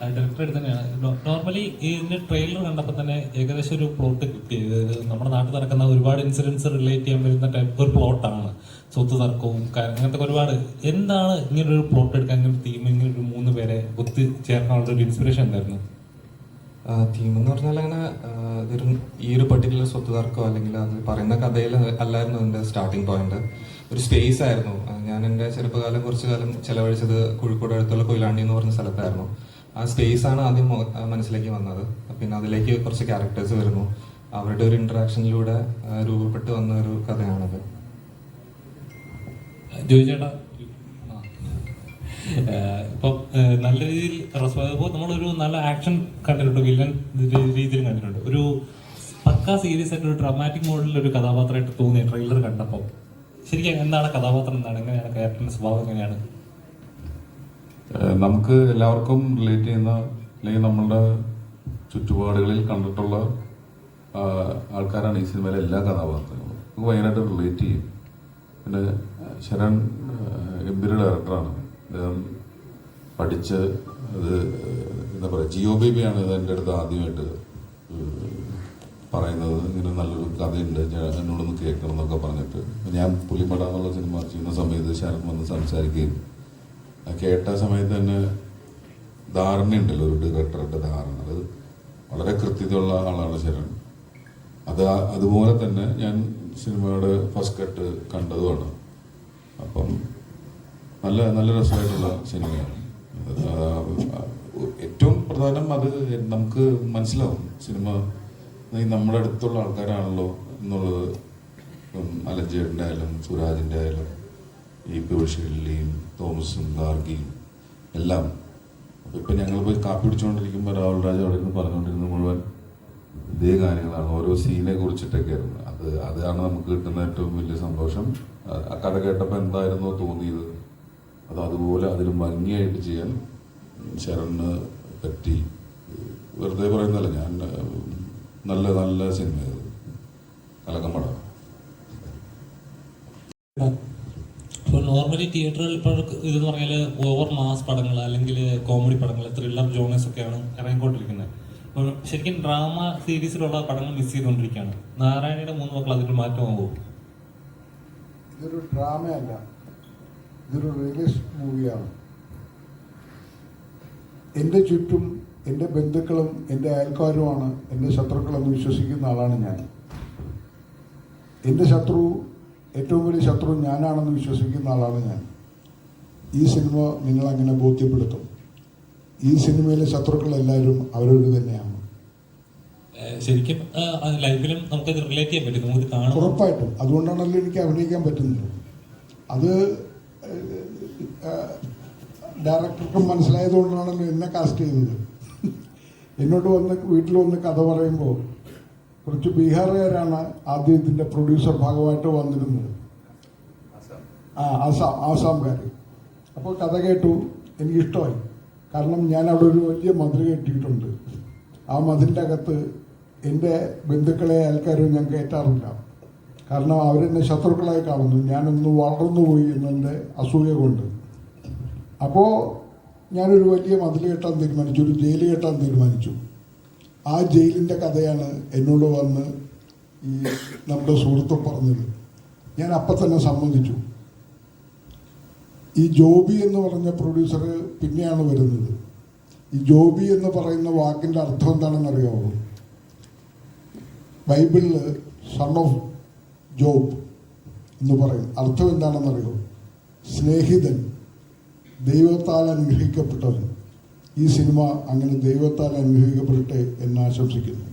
Director തന്നെയാണ് normally ഇതിന്റെ trailer കണ്ടപ്പോൾ തന്നെ ഏകദേശം ഒരു പ്ലോട്ട് കിട്ടി. നമ്മുടെ നാട്ടിൽ നടക്കുന്ന ഒരുപാട് ഇൻസിഡൻസ് റിലേറ്റ് ചെയ്യാൻ വരുന്ന ടൈപ്പ് ഒരു പ്ലോട്ടാണ് സ്വത്ത് തർക്കവും അങ്ങനത്തെ ഒരുപാട്. എന്താണ് ഇങ്ങനെ ഒരു പ്ലോട്ട് എടുക്കാൻ ഇങ്ങനെ തീം ഇങ്ങനെ ഒരു മൂന്ന് പേരെ ഒത്തു ചേർക്കാനുള്ള ഒരു ഇൻസ്പിറേഷൻ എന്തായിരുന്നു? തീം എന്ന് പറഞ്ഞാൽ അങ്ങനെ ഈ ഒരു പെർട്ടിക്കുലർ സ്വത്ത് തർക്കമോ അല്ലെങ്കിൽ അത് പറയുന്ന കഥയിൽ അല്ലായിരുന്നു എന്റെ സ്റ്റാർട്ടിങ് പോയിന്റ് ഒരു സ്പേസ് ആയിരുന്നു. ഞാൻ എന്റെ ചെറുപ്പകാലം കുറച്ചു കാലം ചെലവഴിച്ചത് കോഴിക്കോട് അടുത്തുള്ള കൊയിലാണ്ടി എന്ന് പറഞ്ഞ സ്ഥലത്തായിരുന്നു. ആ സ്പേസ് ആണ് ആദ്യം മനസ്സിലേക്ക് വന്നത്. പിന്നെ അതിലേക്ക് കുറച്ച് ക്യാരക്ടേഴ്സ് വരുന്നു. അവരുടെ ഒരു ഇന്ററാക്ഷനിലൂടെ രൂപപ്പെട്ട് വന്ന ഒരു കഥയാണത്. ഇപ്പം നല്ല രീതിയിൽ റെസ്പോ- ഇപ്പൊ നമ്മളൊരു നല്ല ആക്ഷൻ കണ്ടിട്ടുണ്ട് വില്ലൻ രീതിയിൽ കണ്ടിട്ടുണ്ട്. ഒരു പക്ക സീരിയസ് ആയിട്ട് ഒരു ഡ്രാമാറ്റിക് മോഡിൽ ഒരു കഥാപാത്രമായിട്ട് തോന്നിയ ട്രെയിലർ കണ്ടപ്പോൾ ശരിക്കും എന്താണ് കഥാപാത്രം എന്താണ് എങ്ങനെയാണ് ക്യാരക്ടറിന്റെ സ്വഭാവം എങ്ങനെയാണ്? നമുക്ക് എല്ലാവർക്കും റിലേറ്റ് ചെയ്യുന്ന അല്ലെങ്കിൽ നമ്മളുടെ ചുറ്റുപാടുകളിൽ കണ്ടിട്ടുള്ള ആൾക്കാരാണ് ഈ സിനിമയിലെ എല്ലാ കഥാപാത്രങ്ങളും. നമുക്ക് ഭയങ്കരമായിട്ട് റിലേറ്റ് ചെയ്യും. പിന്നെ ശരൺ ഗംഭീര ഡയറക്ടറാണ് അദ്ദേഹം പഠിച്ച് അത് എന്താ പറയുക ജിയോ ആണ് ഇത് എന്റെ അടുത്ത് ആദ്യമായിട്ട് പറയുന്നത്. ഇങ്ങനെ നല്ലൊരു കഥയുണ്ട്. എന്നോടൊന്ന് കേൾക്കണം എന്നൊക്കെ പറഞ്ഞിട്ട്. ഞാൻ പുലിമട എന്നുള്ള സിനിമ ചെയ്യുന്ന സമയത്ത് ശരൺ വന്ന് സംസാരിക്കുകയും കേട്ട സമയത്ത് തന്നെ ധാരണയുണ്ടല്ലോ ഒരു ഡയറക്ടറുടെ ധാരണ. അത് വളരെ കൃത്യതയുള്ള ആളാണ് ശരൺ. അത് അതുപോലെ തന്നെ ഞാൻ സിനിമയുടെ ഫസ്റ്റ് കട്ട് കണ്ടതുമാണ്. അപ്പം നല്ല നല്ല രസമായിട്ടുള്ള സിനിമയാണ്. ഏറ്റവും പ്രധാനം അത് നമുക്ക് മനസ്സിലാവും സിനിമ. നമ്മുടെ അടുത്തുള്ള ആൾക്കാരാണല്ലോ എന്നുള്ളത്. അലഞ്ചേട്ടന്റെ ആയാലും സുരാജിന്റെ ആയാലും. ഈ ബഷീറിന്റെയും തോമസും ഗാർഗിയും എല്ലാം. അപ്പം ഇപ്പം ഞങ്ങൾ പോയി കാപ്പി പിടിച്ചുകൊണ്ടിരിക്കുമ്പോൾ രാഹുൽ രാജ് അവിടെ നിന്ന് പറഞ്ഞുകൊണ്ടിരുന്ന മുഴുവൻ ഇതേ കാര്യങ്ങളാണ്. ഓരോ സീനെ കുറിച്ചിട്ടൊക്കെ ആയിരുന്നു അത് അതാണ് നമുക്ക് കിട്ടുന്ന ഏറ്റവും വലിയ സന്തോഷം. ആ- കഥ കേട്ടപ്പോൾ എന്തായിരുന്നോ തോന്നിയത്? അത് അതുപോലെ അതിൽ ഭംഗിയായിട്ട് ചെയ്യാൻ ശരണ് പറ്റി. വെറുതെ പറയുന്നതല്ല ഞാൻ നല്ല നല്ല സിനിമ കലക്കമ്പടം നോർമലി തിയേറ്ററിൽ ഇപ്പോൾ ഇതെന്ന് പറഞ്ഞാൽ ഓവർ മാസ് പടങ്ങൾ അല്ലെങ്കിൽ കോമഡി പടങ്ങൾ ത്രില്ലർ ജോണേഴ്സ് ഒക്കെയാണ് ഇറങ്ങിക്കൊണ്ടിരിക്കുന്നത്. അപ്പോൾ ശരിക്കും ഡ്രാമ സീരീസിലുള്ള പടങ്ങൾ മിസ് ചെയ്തുകൊണ്ടിരിക്കുകയാണ്. നാരായണയുടെ മൂന്ന് മക്കൾ അതിൽ മാറ്റമാകുമോ ഇതൊരു ഡ്രാമയല്ല ഇതൊരു റിയലിസ്റ്റ് മൂവിയാണ് എന്റെ ചുറ്റും എന്റെ ബന്ധുക്കളും എന്റെ അയൽക്കാരുമാണ് എന്റെ ശത്രുക്കളെന്ന് വിശ്വസിക്കുന്ന ആളാണ് ഞാൻ. എന്റെ ശത്രു ഏറ്റവും വലിയ ശത്രു ഞാനാണെന്ന് വിശ്വസിക്കുന്ന ആളാണ് ഞാൻ. ഈ സിനിമ നിങ്ങളങ്ങനെ ബോധ്യപ്പെടുത്തും. ഈ സിനിമയിലെ ശത്രുക്കൾ ശത്രുക്കളെല്ലാവരും അവരോട് തന്നെയാണ്. ശരിക്കും ലൈഫിലും നമുക്കത് റിലേറ്റ് ചെയ്യാൻ പറ്റും. നമുക്ക് ഉറപ്പായിട്ടും. അതുകൊണ്ടാണല്ലോ എനിക്ക് അഭിനയിക്കാൻ പറ്റുന്നത്. അത് ഡയറക്ടർക്കും മനസ്സിലായതുകൊണ്ടാണല്ലോ എന്നെ കാസ്റ്റ് ചെയ്തത്. എന്നോട് വന്ന് വീട്ടിൽ വന്ന് കഥ പറയുമ്പോൾ കുറച്ച് ബീഹാറുകാരാണ് ആദ്യം ഇതിന്റെ പ്രൊഡ്യൂസർ ഭാഗമായിട്ട് വന്നിരുന്നത്. ആ ആസാം ആസാംകാർ അപ്പോൾ കഥ കേട്ടു എനിക്കിഷ്ടമായി. കാരണം ഞാൻ അവിടെ ഒരു വലിയ മതിൽ കെട്ടിയിട്ടുണ്ട്. ആ മതിലിന്റെ അകത്ത് എന്റെ ബന്ധുക്കളെ ആൾക്കാരും ഞാൻ കയറ്റാറില്ല. കാരണം അവരെന്നെ ശത്രുക്കളായി കാണുന്നു. ഞാനൊന്ന് വളർന്നു പോയി എന്നെ അസൂയ കൊണ്ട്. അപ്പോൾ ഞാനൊരു വലിയ മതിൽ കെട്ടാൻ തീരുമാനിച്ചു ഒരു ജയിൽ കെട്ടാൻ തീരുമാനിച്ചു. ആ ജയിലിന്റെ കഥയാണ് എന്നോട് വന്ന് ഈ നമ്മുടെ സുഹൃത്ത് പറഞ്ഞത്. ഞാൻ അപ്പം തന്നെ സമ്മതിച്ചു. ഈ ജോബി എന്ന് പറഞ്ഞ പ്രൊഡ്യൂസർ പിന്നെയാണ് വരുന്നത്. ഈ ജോബി എന്ന് പറയുന്ന വാക്കിന്റെ അർത്ഥം എന്താണെന്ന് അറിയാമോ ബൈബിളിൽ സൺ ഓഫ് ജോബ് എന്ന് പറയും. അർത്ഥം എന്താണെന്നറിയോ സ്നേഹിതൻ ദൈവത്താൽ അനുഗ്രഹിക്കപ്പെട്ടവൻ. ഈ സിനിമ അങ്ങനെ ദൈവത്താൽ അനുഗ്രഹിക്കപ്പെടട്ടെ എന്ന് ആശംസിക്കുന്നു.